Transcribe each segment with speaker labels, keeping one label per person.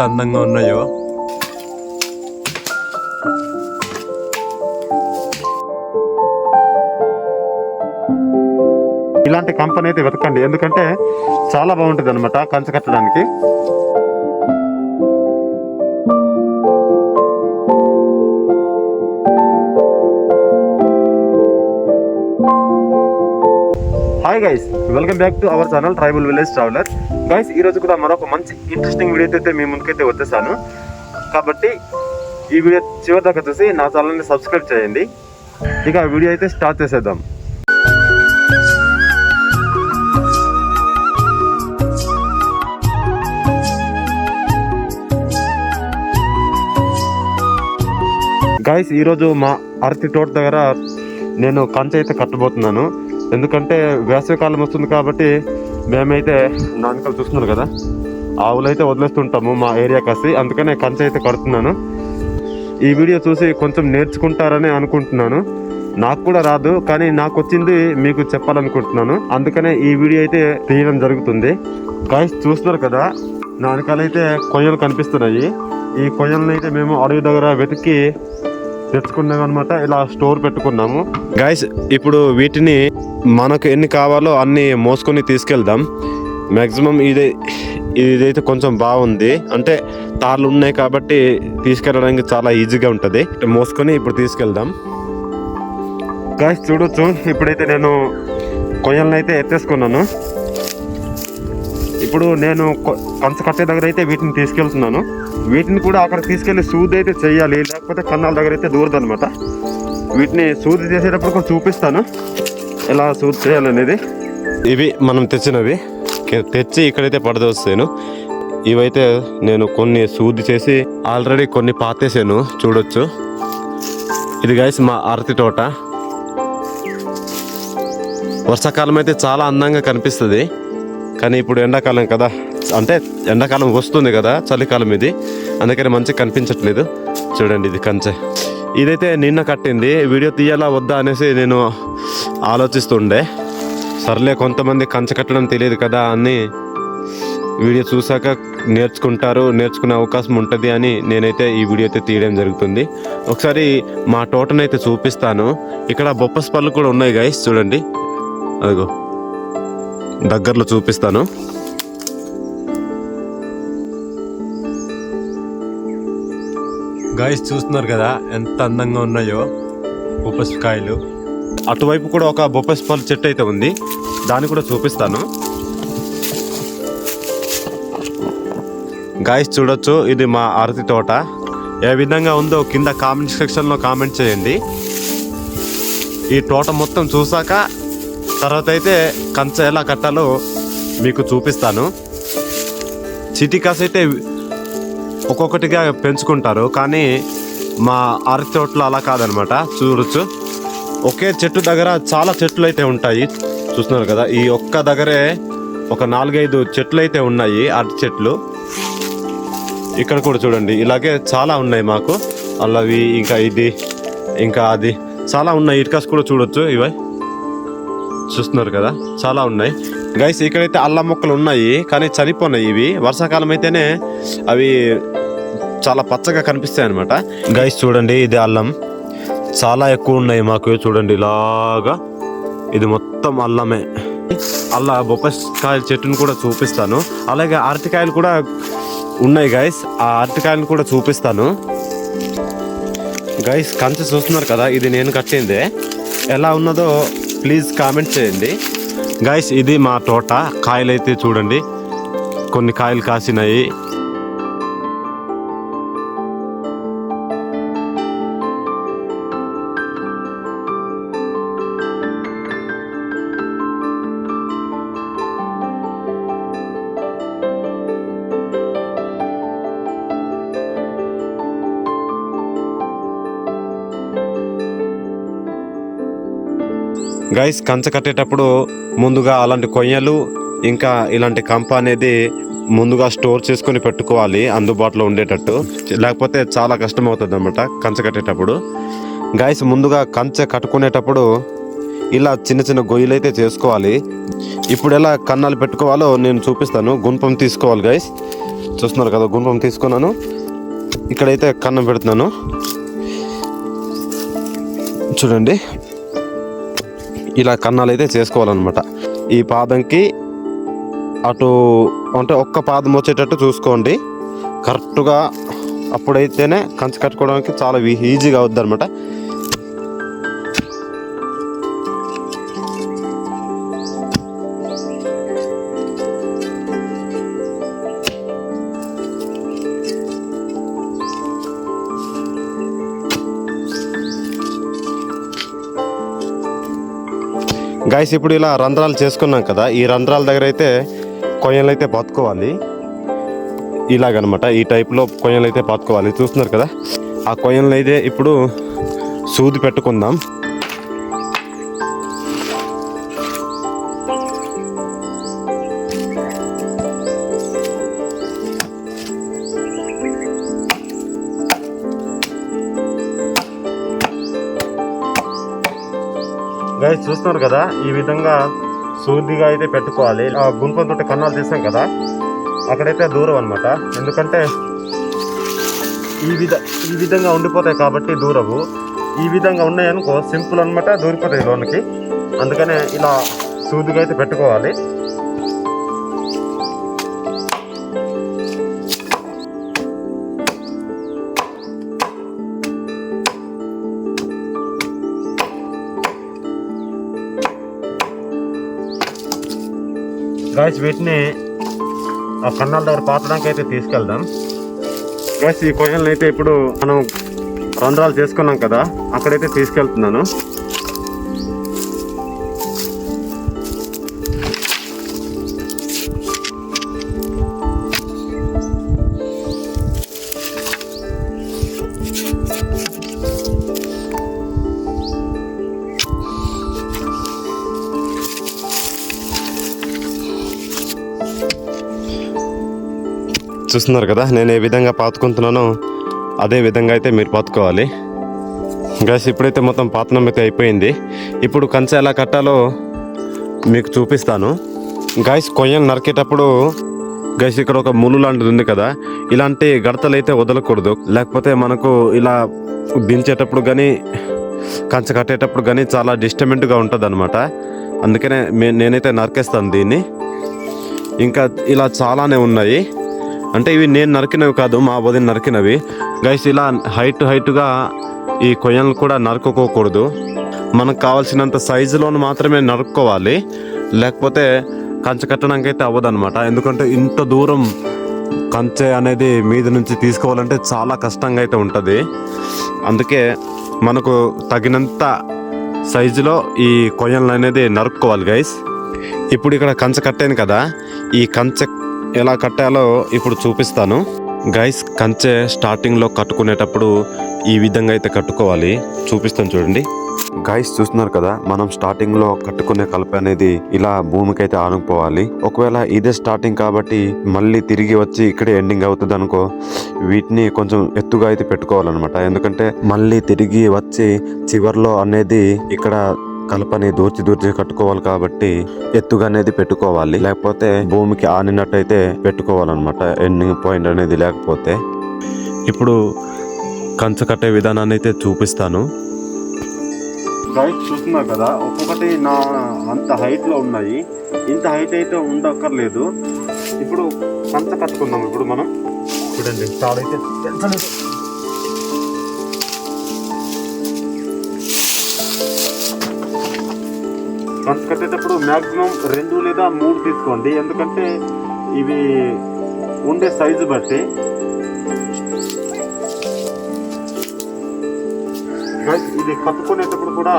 Speaker 1: ఎంత అందంగా ఉన్నాయో?
Speaker 2: ఇలాంటి కంపెనీ అయితే వెతకండి. ఎందుకంటే చాలా బాగుంటుంది అనమాట కంచె కట్టడానికి. Hi guys welcome back to our channel tribal village traveller guys ఈ రోజు కూడా మరొక మంచి ఇంట్రెస్టింగ్ వీడియో అయితే మీ ముందుకైతే వచ్చేసాను. కాబట్టి ఈ వీడియో చివరి దాకా చూసి నా ఛానల్ని సబ్స్క్రైబ్ చేయండి. ఇక వీడియో అయితే స్టార్ట్ చేసేద్దాం. గాయస్ ఈరోజు మా అరటి తోట దగ్గర నేను కంచె అయితే కట్టబోతున్నాను. ఎందుకంటే వేసవికాలం వస్తుంది కాబట్టి మేమైతే నాన్నకలు చూస్తున్నారు కదా. ఆవులైతే వదిలేస్తుంటాము మా ఏరియా కాసి. అందుకనే కంచె అయితే కడుతున్నాను. ఈ వీడియో చూసి కొంచెం నేర్చుకుంటారని అనుకుంటున్నాను. నాకు కూడా రాదు కానీ నాకు వచ్చింది మీకు చెప్పాలనుకుంటున్నాను. అందుకనే ఈ వీడియో అయితే తీయడం జరుగుతుంది. గాయస్ చూస్తున్నారు కదా నా కొయ్యలు కనిపిస్తున్నాయి. ఈ కొయ్యలను అయితే మేము అడవి దగ్గర వెతికి తెచ్చుకున్నాం అనమాట ఇలా స్టోర్ పెట్టుకున్నాము. గైస్ ఇప్పుడు వీటిని మనకు ఎన్ని కావాలో అన్ని మోసుకొని తీసుకెళ్దాం. మ్యాక్సిమం ఇదే ఇదైతే కొంచెం బాగుంది. అంటే తాళ్ళు ఉన్నాయి కాబట్టి తీసుకెళ్ళడానికి చాలా ఈజీగా ఉంటుంది. మోసుకొని ఇప్పుడు తీసుకెళ్దాం. గాయస్ చూడొచ్చు. ఇప్పుడైతే నేను కొయ్యలను అయితే ఎత్తేసుకున్నాను. ఇప్పుడు నేను కొ- కట్టే దగ్గర అయితే వీటిని తీసుకెళ్తున్నాను. వీటిని కూడా అక్కడ తీసుకెళ్ళి సూది అయితే చేయాలి. లేకపోతే కన్నాల దగ్గర అయితే దూరదు అనమాట వీటిని సూది చేసేటప్పుడు కూడా చూపిస్తాను. ఎలా సూది చేయాలనేది. ఇవి మనం తెచ్చినవి. తెచ్చి ఇక్కడైతే పడదోస్తాను. ఇవైతే నేను కొన్ని సూది చేసి ఆల్రెడీ కొన్ని పాతేసాను. చూడొచ్చు. ఇది గైస్ మా అరటి తోట. వర్షాకాలం అయితే చాలా అందంగా కనిపిస్తుంది. కానీ ఇప్పుడు ఎండాకాలం కదా. అంటే ఎండాకాలం వస్తుంది కదా చలికాలం ఇది. అందుకని మంచిగా కనిపించట్లేదు. చూడండి ఇది కంచె. ఇదైతే నిన్న కట్టింది. వీడియో తీయాలా వద్దా అనేసి నేను ఆలోచిస్తుండే. సర్లే కొంతమంది కంచె కట్టడం తెలియదు కదా అని వీడియో చూసాక నేర్చుకుంటారు నేర్చుకునే అవకాశం ఉంటుంది అని నేనైతే ఈ వీడియో అయితే తీయడం జరుగుతుంది. ఒకసారి మా తోటనైతే చూపిస్తాను. ఇక్కడ బొప్పస్ పళ్ళు కూడా ఉన్నాయి గాయస్ చూడండి. అదిగో దగ్గరలో చూపిస్తాను.
Speaker 1: గాయస్ చూస్తున్నారు కదా ఎంత అందంగా ఉన్నాయో ఉప్పసికాయలు
Speaker 2: అటువైపు కూడా ఒక బొప్పస్ పళ్ళు చెట్టు అయితే ఉంది. దాన్ని కూడా చూపిస్తాను. గాయస్ చూడొచ్చు ఇది మా అరతి తోట. ఏ విధంగా ఉందో కింద కామెంట్ సెక్షన్లో కామెంట్ చేయండి. ఈ తోట మొత్తం చూసాక తర్వాత అయితే కంచె ఎలా కట్టాలో మీకు చూపిస్తాను. చిటికాస్ అయితే ఒక్కొక్కటిగా పెంచుకుంటారు కానీ మా అరటి తోటలో అలా కాదనమాట. చూడొచ్చు. ఒకే చెట్టు దగ్గర చాలా చెట్లు అయితే ఉంటాయి. చూస్తున్నారు కదా ఈ ఒక్క దగ్గరే ఒక నాలుగైదు చెట్లు అయితే ఉన్నాయి అరటి చెట్లు. ఇక్కడ కూడా చూడండి ఇలాగే చాలా ఉన్నాయి మాకు. అల్లవి ఇంకా ఇది ఇంకా అది. చాలా ఉన్నాయి ఇటుకాస్ కూడా చూడొచ్చు ఇవి. చూస్తున్నారు కదా చాలా ఉన్నాయి. గైస్ ఇక్కడైతే అల్లం మొక్కలు ఉన్నాయి కానీ చనిపోయినాయి ఇవి. వర్షాకాలం అయితేనే అవి చాలా పచ్చగా కనిపిస్తాయి అనమాట గైస్ చూడండి ఇది అల్లం. చాలా ఎక్కువ ఉన్నాయి మాకు. చూడండి ఇలాగా. ఇది మొత్తం అల్లమే. అల్లా బొప్పకాయల చెట్టును కూడా చూపిస్తాను. అలాగే అరటికాయలు కూడా ఉన్నాయి గైస్ ఆ అరటికాయలను కూడా చూపిస్తాను. గైస్ కంచె చూస్తున్నారు కదా ఇది నేను కట్టిందే. ఎలా ఉన్నదో ప్లీజ్ కామెంట్ చేయండి. గైస్ ఇది మా తోట. కాయలు అయితే చూడండి కొన్ని కాయలు కాసినాయి. గైస్ కంచె కట్టేటప్పుడు ముందుగా అలాంటి కొయ్యలు ఇంకా ఇలాంటి కంప అనేది ముందుగా స్టోర్ చేసుకొని పెట్టుకోవాలి అందుబాటులో ఉండేటట్టు. లేకపోతే చాలా కష్టం అవుతుంది అనమాట కంచె కట్టేటప్పుడు. గైస్ ముందుగా కంచె కట్టుకునేటప్పుడు ఇలా చిన్న చిన్న గొయ్యలు అయితే చేసుకోవాలి. ఇప్పుడు ఎలా కన్నాలు పెట్టుకోవాలో నేను చూపిస్తాను. గుణపం తీసుకోవాలి గైస్. చూస్తున్నారు కదా గుంపం తీసుకున్నాను. ఇక్కడైతే కన్నం పెడుతున్నాను. చూడండి ఇలా కన్నాలు అయితే చేసుకోవాలన్నమాట. ఈ పాదంకి అటు అంటే ఒక్క పాదం వచ్చేటట్టు చూసుకోండి. కరెక్ట్గా అప్పుడైతేనే కంచి కట్టుకోవడానికి చాలా ఈజీగా అవుద్ది అనమాట గాయస్ ఇప్పుడు ఇలా రంధ్రాలు చేసుకున్నాం కదా ఈ రంధ్రాల దగ్గర అయితే కొయ్యలు అయితే పట్టుకోవాలి ఇలాగనమాట ఈ టైప్లో కొయ్యలు అయితే పాతుకోవాలి. చూస్తున్నారు కదా ఆ కొయ్యలను అయితే ఇప్పుడు సూది పెట్టుకుందాం. గైస్ చూస్తున్నారు కదా ఈ విధంగా సూదిగా అయితే పెట్టుకోవాలి. ఆ గుంపంతో కన్నాలు తీసాం కదా అక్కడైతే దూరం అనమాట ఎందుకంటే ఈ విధ ఈ విధంగా ఉండిపోతాయి కాబట్టి దూరవు. ఈ విధంగా ఉన్నాయనుకో సింపుల్ అనమాట దూరిపోతాయి లోనికి. అందుకనే ఇలా సూదిగా అయితే పెట్టుకోవాలి. గాయస్ వీటిని ఆ కన్నాల దగ్గర పాతడానికి అయితే తీసుకెళ్దాం. గాయస్ ఈ కొయ్యలను అయితే ఇప్పుడు మనం రంధ్రాలు చేసుకున్నాం కదా అక్కడైతే తీసుకెళ్తున్నాను. చూస్తున్నారు కదా నేను ఏ విధంగా పాతుకుంటున్నానో అదే విధంగా అయితే మీరు పాతుకోవాలి. గ్యాస్ ఇప్పుడైతే మొత్తం పాతనం అయితే అయిపోయింది. ఇప్పుడు కంచె ఎలా కట్టాలో మీకు చూపిస్తాను. గాయస్ కొయ్యం నరికేటప్పుడు గైస్ ఇక్కడ ఒక ములు లాంటిది ఉంది కదా ఇలాంటి గడతలు అయితే వదలకూడదు. లేకపోతే మనకు ఇలా దించేటప్పుడు కానీ కంచె కట్టేటప్పుడు కానీ చాలా డిస్టర్బెంట్గా ఉంటుంది అనమాట అందుకనే మే- నేనైతే నరికేస్తాను దీన్ని. ఇంకా ఇలా చాలానే ఉన్నాయి. అంటే ఇవి నేను నరికినవి కాదు మా వదిన నరికినవి. గైస్ ఇలా హైట్ హైట్గా ఈ కొయ్యలను కూడా నరుకోకూడదు మనకు కావాల్సినంత సైజులోను మాత్రమే నరుక్కోవాలి. లేకపోతే కంచె కట్టడానికి అయితే అవ్వదన్నమాట. ఎందుకంటే ఇంత దూరం కంచె అనేది మీద నుంచి తీసుకోవాలంటే చాలా కష్టంగా అయితే ఉంటుంది. అందుకే మనకు తగినంత సైజులో ఈ కొయ్యలను అనేది నరుక్కోవాలి గైస్ ఇప్పుడు ఇక్కడ కంచె కట్టాను కదా. ఈ కంచె ఎలా కట్టాలో ఇప్పుడు చూపిస్తాను. గైస్ కంచె స్టార్టింగ్లో కట్టుకునేటప్పుడు ఈ విధంగా అయితే కట్టుకోవాలి. చూపిస్తాను చూడండి. గైస్ చూస్తున్నారు కదా మనం స్టార్టింగ్లో కట్టుకునే కలప అనేది ఇలా భూమికి అయితే ఆనుకుపోవాలి. ఒకవేళ ఇదే స్టార్టింగ్ కాబట్టి మళ్ళీ తిరిగి వచ్చి ఇక్కడే ఎండింగ్ అవుతుంది అనుకో వీటిని కొంచెం ఎత్తుగా అయితే పెట్టుకోవాలన్నమాట. ఎందుకంటే మళ్ళీ తిరిగి వచ్చి చివర్లో అనేది ఇక్కడ కలపని దూర్చి దూర్చి కట్టుకోవాలి కాబట్టి ఎత్తుగా అనేది పెట్టుకోవాలి. లేకపోతే భూమికి ఆనినట్టయితే పెట్టుకోవాలన్నమాట. ఎండింగ్ పాయింట్ అనేది లేకపోతే. ఇప్పుడు కంచె కట్టే విధానాన్ని అయితే చూపిస్తాను. గైడ్ చూస్తున్నారు కదా? ఒక్కొక్కటి నా అంత హైట్లో ఉన్నాయి. ఇంత హైట్ అయితే ఉండక్కర్లేదు. ఇప్పుడు కంచె కట్టుకుందాం ఇప్పుడు మనం. చూడండి స్టార్ట్ అయితే పెంచలేదు కట్టేటప్పుడు మ్యాక్సిమం రెండు లేదా మూడు తీసుకోండి. ఎందుకంటే ఇవి ఉండే సైజు బట్టి. గైస్ ఇది కట్టుకునేటప్పుడు కూడా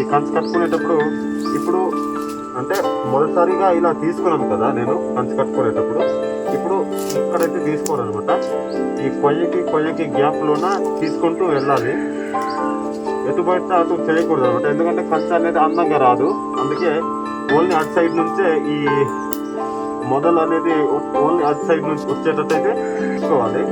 Speaker 2: ఈ కంచు కట్టుకునేటప్పుడు ఇప్పుడు అంటే మొదటిసారిగా ఇలా తీసుకున్నాను కదా నేను కంచు కట్టుకునేటప్పుడు. ఇప్పుడు ఇక్కడైతే తీసుకోను అనమాట ఈ కొయ్యకి కొయ్యకి గ్యాప్లోన తీసుకుంటూ వెళ్ళాలి. ఎటుబడితే అటు చేయకూడదు అనమాట. ఎందుకంటే ఖర్చు అనేది అందంగా రాదు. అందుకే ఓన్లీ అటు సైడ్ నుంచే ఈ మొదలు అనేది ఓన్లీ అటు సైడ్ నుంచి వచ్చేటట్టు అయితే తీసుకోవాలి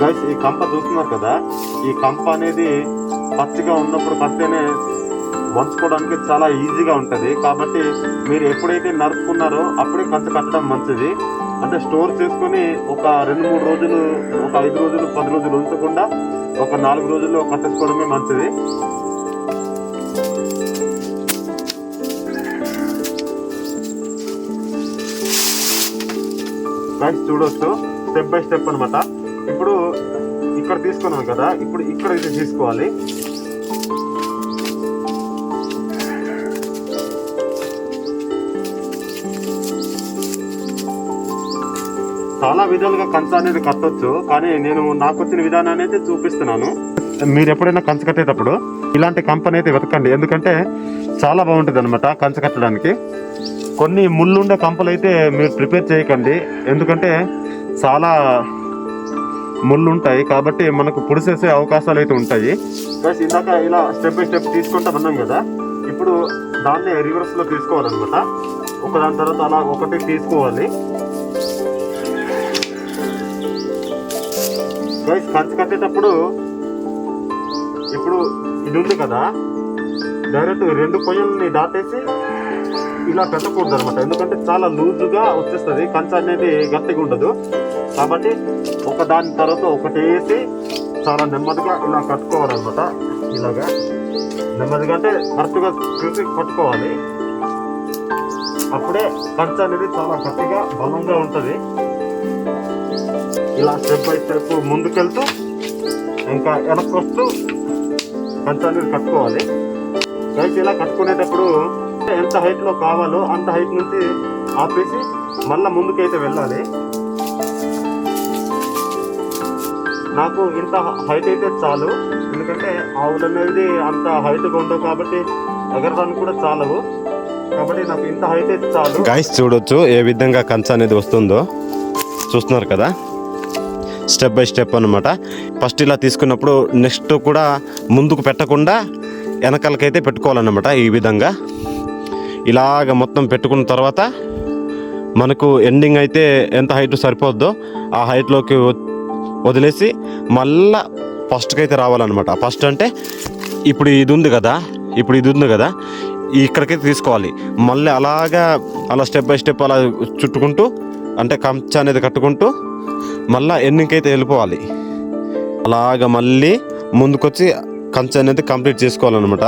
Speaker 2: గైస్ ఈ కంప చూస్తున్నారు కదా? ఈ కంప అనేది పచ్చిగా ఉన్నప్పుడు కడితేనే వంచుకోవడానికి చాలా ఈజీగా ఉంటుంది. కాబట్టి మీరు ఎప్పుడైతే నరుపుకున్నారో అప్పుడే కంచె కట్టడం మంచిది. అంటే స్టోర్ చేసుకొని ఒక రెండు మూడు రోజులు ఒక ఐదు రోజులు పది రోజులు ఉంచకుండా ఒక నాలుగు రోజుల్లో కట్టేసుకోవడమే మంచిది. గైస్ చూడొచ్చు. స్టెప్ బై స్టెప్ అనమాట ఇప్పుడు ఇక్కడ తీసుకున్నాం కదా. ఇప్పుడు ఇక్కడ ఇది తీసుకోవాలి. చాలా విధాలుగా కంచ అనేది కట్టొచ్చు కానీ నేను నాకు వచ్చిన విధానాన్ని అయితే చూపిస్తున్నాను. మీరు ఎప్పుడైనా కంచ కట్టేటప్పుడు ఇలాంటి కంపెనీ అయితే వెతకండి. ఎందుకంటే చాలా బాగుంటుంది అనమాట కంచ కట్టడానికి. కొన్ని ముళ్ళుండే కంపలు అయితే మీరు ప్రిపేర్ చేయకండి. ఎందుకంటే చాలా ముళ్ళు ఉంటాయి కాబట్టి మనకు పుడిసేసే అవకాశాలు అయితే ఉంటాయి. ప్లస్ ఇందాక ఇలా స్టెప్ బై స్టెప్ తీసుకుంటా ఉన్నాం కదా. ఇప్పుడు దాన్ని రివర్స్లో తీసుకోవాలన్నమాట. ఒక దాని తర్వాత అలా ఒకటి తీసుకోవాలి. గైస్ ఖర్చు కట్టేటప్పుడు ఇప్పుడు ఇది ఉంది కదా. డైరెక్ట్ రెండు కొయ్యల్ని దాటేసి ఇలా పెట్టకూడదు అనమాట ఎందుకంటే చాలా లూజుగా వచ్చేస్తుంది. కంచ అనేది గట్టిగా ఉండదు. కాబట్టి ఒక దాని తర్వాత ఒకటి వేసి చాలా నెమ్మదిగా ఇలా కట్టుకోవాలన్నమాట. ఇలాగా నెమ్మదిగా అంటే కరెక్ట్గా చూసి కట్టుకోవాలి. అప్పుడే కంచ అనేది చాలా గట్టిగా బలంగా ఉంటుంది. ఇలా స్టెప్ బై స్టెప్ ముందుకెళ్తూ ఇంకా వెనక్కి వస్తూ కంచ అనేది కట్టుకోవాలి. రైట్ ఇలా కట్టుకునేటప్పుడు ఎంత హైట్లో కావాలో అంత హైట్ నుంచి ఆపేసి మళ్ళీ ముందుకైతే వెళ్ళాలి. నాకు ఇంత హైట్ అయితే చాలు. ఎందుకంటే ఆవులు అనేది అంత హైట్గా ఉండవు కాబట్టి ఎగరడానికి కూడా చాలవు. కాబట్టి నాకు ఇంత హైట్ అయితే చాలు.
Speaker 3: గాయస్ చూడొచ్చు ఏ విధంగా కంచ అనేది వస్తుందో. చూస్తున్నారు కదా? స్టెప్ బై స్టెప్ అనమాట ఫస్ట్ ఇలా తీసుకున్నప్పుడు నెక్స్ట్ కూడా ముందుకు పెట్టకుండా వెనకాలకైతే పెట్టుకోవాలన్నమాట ఈ విధంగా. ఇలాగ మొత్తం పెట్టుకున్న తర్వాత మనకు ఎండింగ్ అయితే ఎంత హైట్ సరిపోద్దో ఆ హైట్లోకి వదిలేసి మళ్ళా ఫస్ట్కి అయితే రావాలన్నమాట. ఫస్ట్ అంటే ఇప్పుడు ఇది ఉంది కదా ఇప్పుడు ఇది ఉంది కదా ఇక్కడికైతే తీసుకోవాలి. మళ్ళీ అలాగా అలా స్టెప్ బై స్టెప్ అలా చుట్టుకుంటూ అంటే కంచ అనేది కట్టుకుంటూ మళ్ళీ ఎన్నికైతే వెళ్ళిపోవాలి. అలాగ మళ్ళీ ముందుకొచ్చి కంచె అనేది కంప్లీట్ చేసుకోవాలన్నమాట.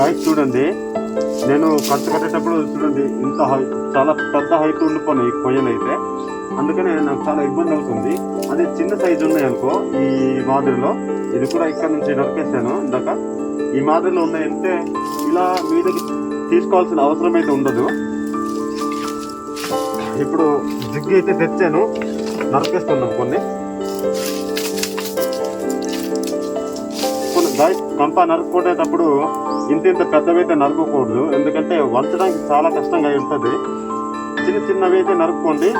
Speaker 2: హైట్ చూడండి. నేను ఖర్చు కట్టేటప్పుడు చూడండి ఇంత హైట్ చాలా పెద్ద హైట్ ఉండిపోయినాయి ఈ కొయ్యలు అయితే అందుకనే నాకు చాలా ఇబ్బంది అవుతుంది. అదే చిన్న సైజు ఉన్నాయి అనుకో ఈ మాదిరిలో. ఇది కూడా ఇక్కడ నుంచి నరికేసాను ఇందాక ఈ మాదిరిలో ఉన్నాయంటే ఇలా మీదకి తీసుకోవాల్సిన అవసరం అయితే ఉండదు. ఇప్పుడు జిగ్గి అయితే తెచ్చాను. నరికేస్తున్నాం కొన్ని. కొన్ని కంప నరుక్కునేటప్పుడు ఇంత ఇంత పెద్దవైతే నరుకోకూడదు ఎందుకంటే వంచడానికి చాలా కష్టంగా ఉంటుంది. చిన్న చిన్నవి అయితే నరుక్కోండి.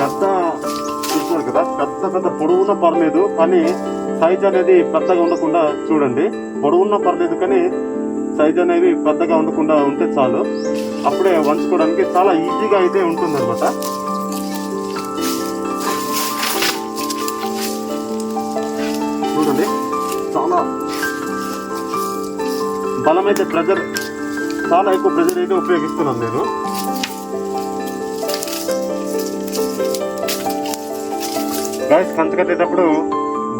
Speaker 2: పెద్ద చూస్తున్నారు కదా పెద్ద పెద్ద పొడవున్న పర్లేదు కానీ సైజ్ అనేది పెద్దగా ఉండకుండా చూడండి. పొడవున్న పర్లేదు కానీ సైజ్ అనేది పెద్దగా ఉండకుండా ఉంటే చాలు. అప్పుడే వంచుకోవడానికి చాలా ఈజీగా అయితే ఉంటుంది చూడండి చాలా బలమైతే ప్రెజర్ చాలా ఎక్కువ ప్రెజర్ అయితే ఉపయోగిస్తున్నాను నేను. గాయస్ కంచ కట్టేటప్పుడు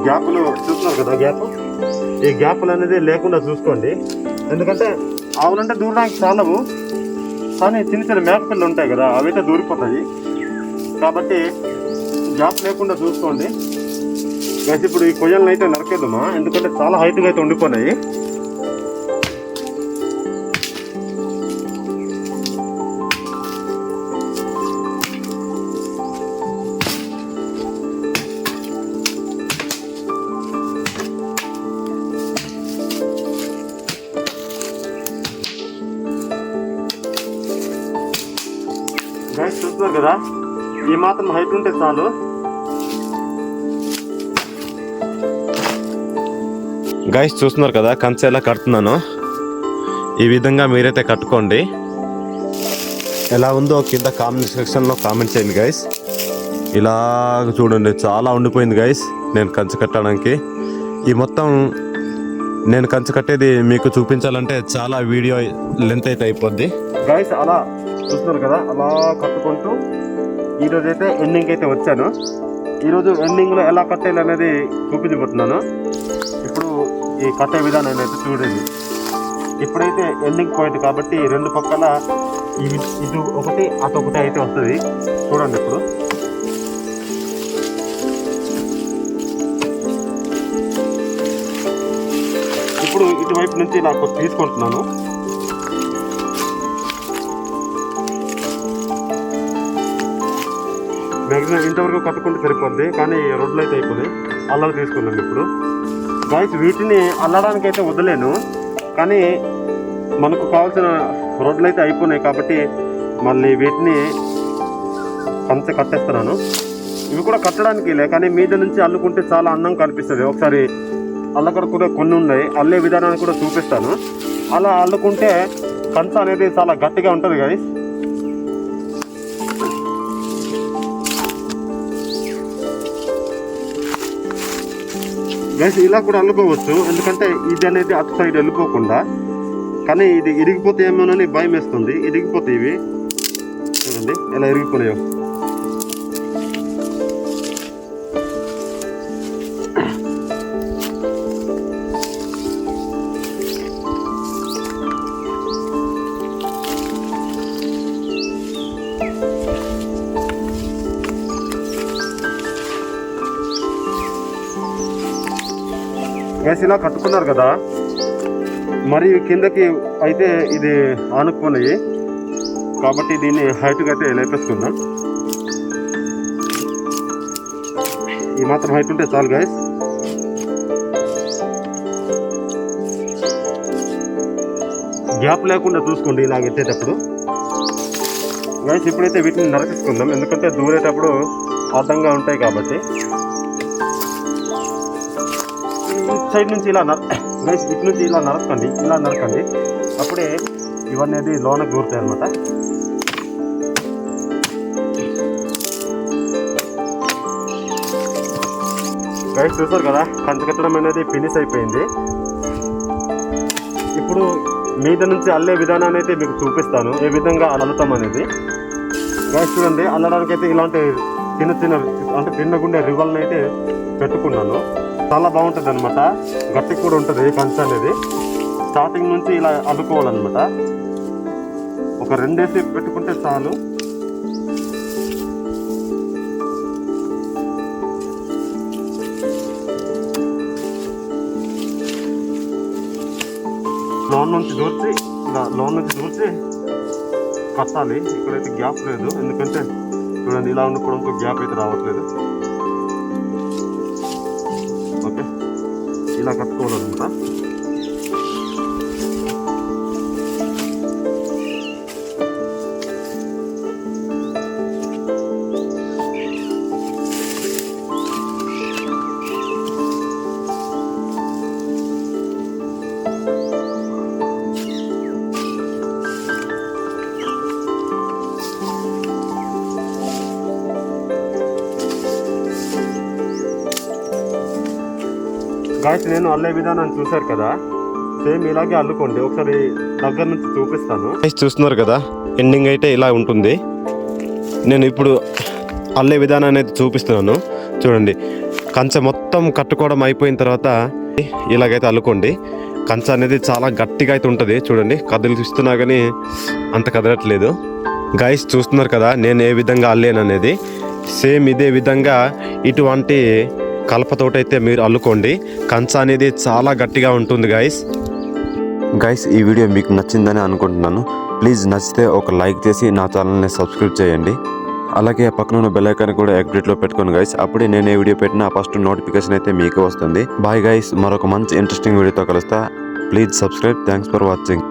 Speaker 2: గ్యాప్లు చూస్తున్నారు కదా గ్యాప్? ఈ గ్యాప్లు అనేది లేకుండా చూసుకోండి. ఎందుకంటే ఆవులంటే దూరడానికి చాలవు. కానీ చిన్న చిన్న మేకపిల్లలు ఉంటాయి కదా అవైతే దూరిపోతాయి. కాబట్టి జాబ్ లేకుండా చూసుకోండి. గైస్ ఇప్పుడు ఈ కొయ్యలను అయితే నరకేద్దామా? ఎందుకంటే చాలా హైట్గా అయితే ఉండిపోయినాయి చూస్తున్నారు కదా? ఈ మాత్రం హైట్ ఉంటే చాలు.
Speaker 3: గాయస్ చూస్తున్నారు కదా కంచె ఎలా కడుతున్నాను? ఈ విధంగా మీరైతే కట్టుకోండి. ఎలా ఉందో కింద కామెంట్ సెక్షన్లో కామెంట్ చేయండి గైస్ ఇలా చూడండి చాలా ఉండిపోయింది గైస్ నేను కంచె కట్టడానికి. ఈ మొత్తం నేను కంచె కట్టేది మీకు చూపించాలంటే చాలా వీడియో లెంత్ అయితే అయిపోద్ది.
Speaker 2: గైస్ అలా చూస్తున్నారు కదా? అలా కట్టుకుంటూ ఈరోజు అయితే ఎండింగ్ అయితే వచ్చాను. ఈరోజు ఎండింగ్లో ఎలా కట్టేయాలి అనేది చూపించబోతున్నాను. ఇప్పుడు ఈ కట్టే విధానం అయితే చూడండి ఇప్పుడైతే ఎండింగ్ పాయింట్ కాబట్టి రెండు పక్కల ఇవి ఇటు ఒకటి అటు ఒకటి అయితే వస్తుంది. చూడండి ఇప్పుడు. ఇప్పుడు ఇటువైపు నుంచి నాకు తీసుకుంటున్నాను. మ్యాక్సిమం ఇంతవరకు కట్టుకుంటే సరిపోద్ది కానీ రోడ్లు అయితే అయిపోయి అల్లలు తీసుకున్నాను ఇప్పుడు. గాయస్ వీటిని అల్లడానికి అయితే వదలేను కానీ మనకు కావాల్సిన రోడ్లు అయితే అయిపోయినాయి కాబట్టి మళ్ళీ వీటిని కంచె కట్టేస్తున్నాను. ఇవి కూడా కట్టడానికి లే కానీ మీద నుంచి అల్లుకుంటే చాలా అందం కనిపిస్తుంది. ఒకసారి అల్లకడ కూడా కొన్ని ఉన్నాయి అల్లే విధానాన్ని కూడా చూపిస్తాను. అలా అల్లుకుంటే కంచ అనేది చాలా గట్టిగా ఉంటుంది కానీ గైస్ ఇలా కూడా అల్లుకోవచ్చు ఎందుకంటే ఇది అనేది అటు సైడ్ వెళ్ళిపోకుండా. కానీ ఇది ఇరిగిపోతే ఏమోనని భయం వేస్తుంది. ఇరిగిపోతే ఇవి. చూడండి ఎలా ఇరిగిపోయాయో ఏసీలా ఇలా కట్టుకున్నారు కదా. మరి కిందకి అయితే ఇది ఆనుకున్నాయి. కాబట్టి దీన్ని హైట్గా అయితే లేపేసుకుందాం. ఈ మాత్రం హైట్ ఉంటే చాలు గైస్ గ్యాప్ లేకుండా చూసుకోండి ఇలాగ ఎత్తేటప్పుడు. గైస్ ఇప్పుడైతే వీటిని నరకేసుకుందాం. ఎందుకంటే దూరేటప్పుడు అడ్డంగా ఉంటాయి కాబట్టి. సైడ్ నుంచి ఇలా నర గైస్ ఇటు నుంచి ఇలా నరకండి ఇలా నరకండి. అప్పుడే ఇవన్నీ లోన దూరుతాయి అనమాట గైస్ చూసారు కదా కంచ కట్టడం అనేది ఫినిష్ అయిపోయింది. ఇప్పుడు మీద నుంచి అల్లే విధానాన్ని అయితే మీకు చూపిస్తాను ఏ విధంగా అల్లుతాం అనేది. గైస్ చూడండి అల్లడానికి అయితే ఇలాంటి చిన్న చిన్న అంటే చిన్న గుండె రివల్ని అయితే పెట్టుకున్నాను. చాలా బాగుంటుంది అనమాట గట్టి కూడా ఉంటుంది కంచ అనేది. స్టార్టింగ్ నుంచి ఇలా అల్లుకోవాలన్నమాట. ఒక రెండేసి పెట్టుకుంటే చాలు. లోన్ నుంచి దూర్చి ఇలా లోన్ నుంచి దూర్చి కట్టాలి. ఇక్కడైతే గ్యాప్ లేదు. ఎందుకంటే చూడండి ఇలా ఉండుకోవడంతో గ్యాప్ అయితే రావట్లేదు. ఇలా కట్టుకోవాలన్నమాట గాయస్ నేను అల్లే విధానాన్ని చూశారు కదా? సేమ్ ఇలాగే అల్లుకోండి. ఒకసారి దగ్గర నుంచి చూపిస్తాను.
Speaker 3: గైస్ చూస్తున్నారు కదా? ఎండింగ్ అయితే ఇలా ఉంటుంది. నేను ఇప్పుడు అల్లే విధానాన్ని అయితే చూపిస్తున్నాను. చూడండి. కంచె మొత్తం కట్టుకోవడం అయిపోయిన తర్వాత ఇలాగైతే అల్లుకోండి. కంచె అనేది చాలా గట్టిగా అయితే ఉంటుంది. చూడండి. కదిలిస్తున్నా కానీ అంత కదలట్లేదు. గైస్ చూస్తున్నారు కదా? నేను ఏ విధంగా అల్లేను అనేది. సేమ్ ఇదే విధంగా ఇటువంటి కలపతోటైతే మీరు అల్లుకోండి. కంచ అనేది చాలా గట్టిగా ఉంటుంది గైస్ గైస్ ఈ వీడియో మీకు నచ్చిందని అనుకుంటున్నాను. ప్లీజ్ నచ్చితే ఒక లైక్ చేసి నా ఛానల్ని సబ్స్క్రైబ్ చేయండి. అలాగే పక్కన ఉన్న బెల్ ఐకాన్ కూడా యాక్టివేట్లో పెట్టుకోండి గైస్ అప్పుడే నేను ఏ వీడియో పెట్టినా ఫస్ట్ నోటిఫికేషన్ అయితే మీకు వస్తుంది. బాయ్ గైస్ మరొక మంచి ఇంట్రెస్టింగ్ వీడియోతో కలుస్తా. Please subscribe thanks for watching